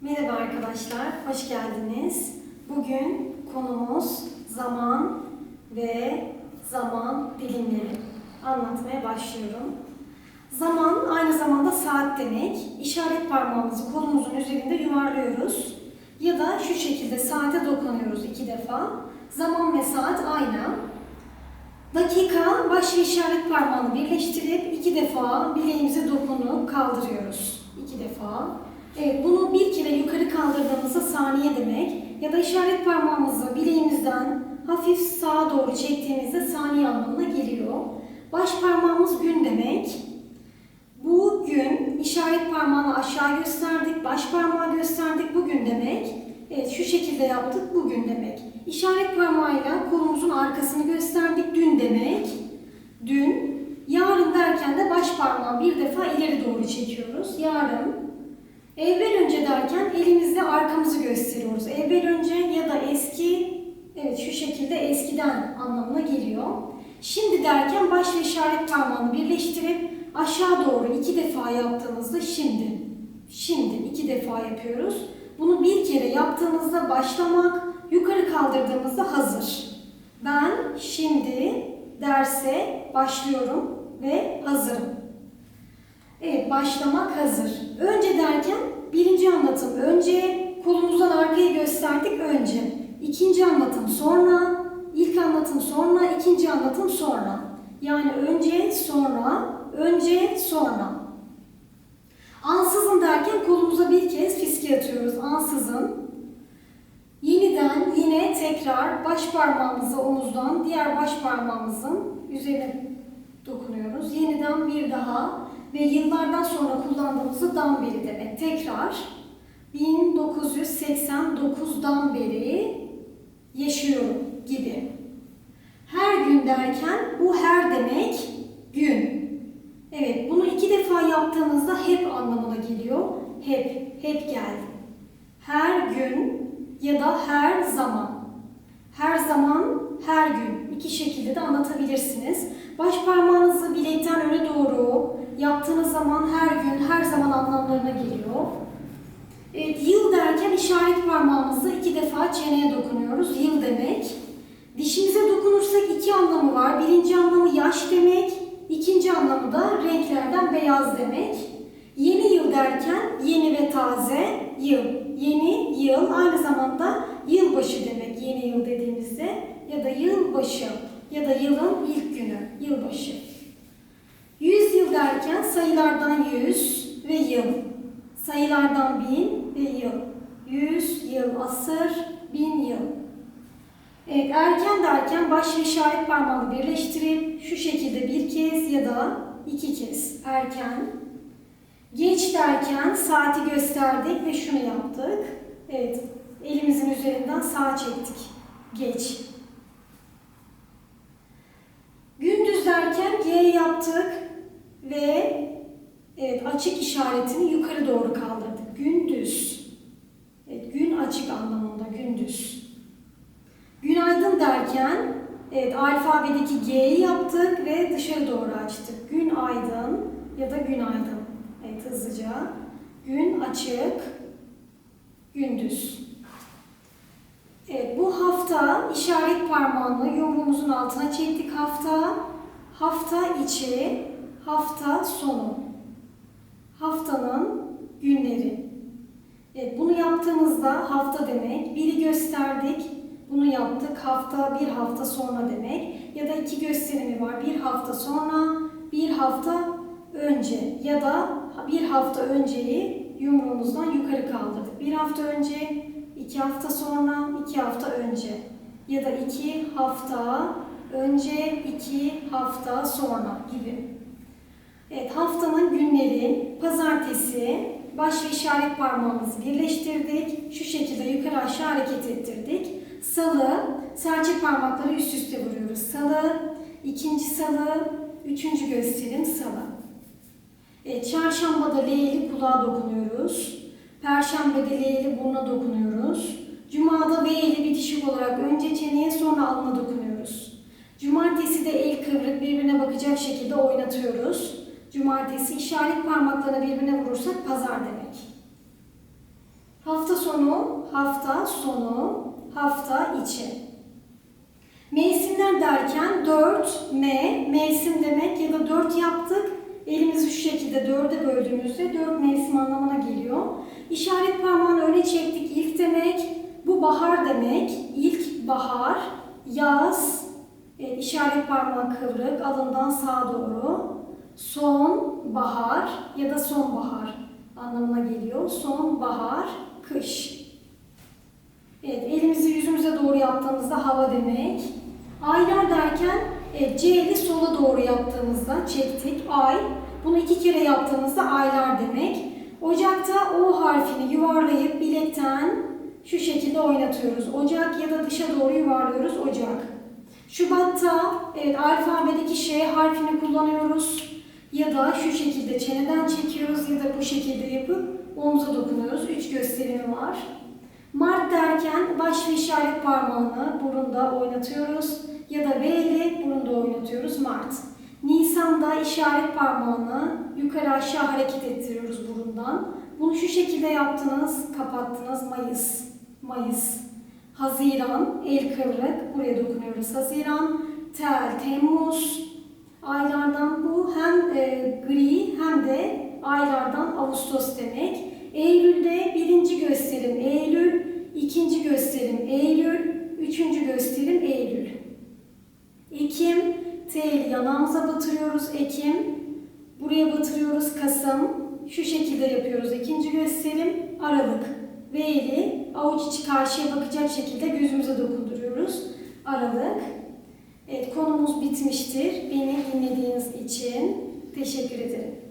Merhaba arkadaşlar, hoş geldiniz. Bugün konumuz zaman ve zaman dilimleri. Anlatmaya başlıyorum. Zaman aynı zamanda saat demek. İşaret parmağımızı kolumuzun üzerinde yuvarlıyoruz. Ya da şu şekilde saate dokunuyoruz iki defa. Zaman ve saat aynı. Dakika baş ve işaret parmağını birleştirip iki defa bileğimize dokunup kaldırıyoruz. İki defa. Evet, bunu bir kere yukarı kaldırdığımızda saniye demek. Ya da işaret parmağımızı bileğimizden hafif sağa doğru çektiğimizde saniye anlamına geliyor. Baş parmağımız gün demek. Bu gün işaret parmağını aşağı gösterdik, baş parmağı gösterdik bugün demek. Evet şu şekilde yaptık bugün demek. İşaret parmağıyla kolumuzun arkasını gösterdik dün demek. Dün. Yarın derken de baş parmağı bir defa ileri doğru çekiyoruz. Yarın. Evvel önce derken elimizle arkamızı gösteriyoruz. Evvel önce ya da eski, evet şu şekilde eskiden anlamına geliyor. Şimdi derken baş ve işaret parmağını birleştirip aşağı doğru iki defa yaptığımızda şimdi. Şimdi iki defa yapıyoruz. Bunu bir kere yaptığımızda başlamak, yukarı kaldırdığımızda hazır. Ben şimdi derse başlıyorum ve hazırım. Evet, başlamak hazır. Önce derken birinci anlatım önce, kolumuzdan arkayı gösterdik önce. İkinci anlatım sonra, ilk anlatım sonra, ikinci anlatım sonra. Yani önce, sonra, önce, sonra. Ansızın derken kolumuza bir kez fiske atıyoruz. Ansızın. Yeniden yine tekrar baş parmağımızı omuzdan diğer baş parmağımızın üzerine dokunuyoruz. Yeniden bir daha ve yıllardan sonra kullandığımızı beri demek. Tekrar 1989'dan beri yaşıyorum gibi. Her gün derken bu her demek gün. Evet bunu iki defa yaptığımızda hep anlamına geliyor. Hep, hep geldi. Her gün ya da her zaman. Her zaman, her gün. iki şekilde de anlatabilirsiniz. Baş parmağınızı bilekten öne doğru yaptığınız zaman her gün, her zaman anlamlarına geliyor. Evet, yıl derken işaret parmağımızı iki defa çeneye dokunuyoruz. Yıl demek. Dişimize dokunursak iki anlamı var. Birinci anlamı yaş demek. İkinci anlamı da renklerden beyaz demek. Yeni yıl derken yeni ve taze yıl. Yeni yıl aynı zamanda yılbaşı demek yeni yıl dediğimizde ya da yılbaşı ya da yılın ilk günü yılbaşı. Derken sayılardan yüz ve yıl. Sayılardan bin ve yıl. Yüz yıl, asır, bin yıl. Evet, erken derken baş ve işaret parmağını birleştirip şu şekilde bir kez ya da iki kez erken. Geç derken saati gösterdik ve şunu yaptık. Evet, elimizin üzerinden sağa çektik. Geç. Gündüz derken G yaptık ve evet, açık işaretini yukarı doğru kaldırdık. Gündüz. Evet, gün açık anlamında gündüz. Günaydın derken evet, alfabedeki G'yi yaptık ve dışarı doğru açtık. Gün aydın ya da günaydın. Evet hızlıca. Gün açık, gündüz. Evet, bu hafta işaret parmağını yumruğumuzun altına çektik hafta. Hafta içi, hafta sonu. Haftanın günleri. Evet, bunu yaptığımızda hafta demek. Biri gösterdik, bunu yaptık. Hafta bir hafta sonra demek. Ya da iki gösterimi var. Bir hafta sonra, bir hafta önce. Ya da bir hafta önceyi yumruğumuzdan yukarı kaldırdık. Bir hafta önce, iki hafta sonra, iki hafta önce. Ya da iki hafta önce, iki hafta sonra gibi. Evet, haftanın günleri, pazartesi, baş ve işaret parmağımızı birleştirdik. Şu şekilde yukarı aşağı hareket ettirdik. Salı, serçe parmakları üst üste vuruyoruz. Salı, ikinci salı, üçüncü gösterim salı. Evet, çarşambada L'li kulağa dokunuyoruz. Perşembede L'li buruna dokunuyoruz. Cuma'da V'li bitişik olarak önce çeneye sonra alnına dokunuyoruz. Cumartesi de el kıvrık birbirine bakacak şekilde oynatıyoruz. Cumartesi işaret parmaklarına birbirine vurursak pazar demek. hafta sonu, hafta sonu, hafta içi. Mevsimler derken 4, M, mevsim demek ya da 4 yaptık. Elimizi şu şekilde 4'e böldüğümüzde 4 mevsim anlamına geliyor. İşaret parmağını öne çektik ilk demek. Bu bahar demek. İlk bahar, yaz, e, işaret parmağı kıvrık, alından sağa doğru. Son bahar ya da sonbahar anlamına geliyor. Sonbahar, kış. Evet, elimizi yüzümüze doğru yaptığımızda hava demek. Aylar derken e, C'li sola doğru yaptığımızda çektik. Ay. Bunu iki kere yaptığımızda aylar demek. Ocakta O harfini yuvarlayıp bilekten şu şekilde oynatıyoruz. Ocak ya da dışa doğru yuvarlıyoruz Ocak. Şubat'ta evet, alfabedeki Ş harfini kullanıyoruz. Ya da şu şekilde çeneden çekiyoruz ya da bu şekilde yapıp omuza dokunuyoruz. Üç gösterimi var. Mart derken baş ve işaret parmağını burunda oynatıyoruz ya da V ile burunda oynatıyoruz Mart. Nisan'da işaret parmağını yukarı aşağı hareket ettiriyoruz burundan. Bunu şu şekilde yaptınız, kapattınız Mayıs. Mayıs. Haziran, el kıvrık, buraya dokunuyoruz. Haziran, tel, Temmuz. Aylardan bu hem e, gri hem de aylardan Ağustos demek. Eylül'de birinci gösterim Eylül, ikinci gösterim Eylül, üçüncü gösterim Eylül. Ekim, T'li yanağımıza batırıyoruz Ekim. Buraya batırıyoruz Kasım. Şu şekilde yapıyoruz ikinci gösterim. Aralık. V'li avuç içi karşıya bakacak şekilde gözümüze dokunduruyoruz. Aralık. Evet konumuz bitmiştir. Beni dinlediğiniz için teşekkür ederim.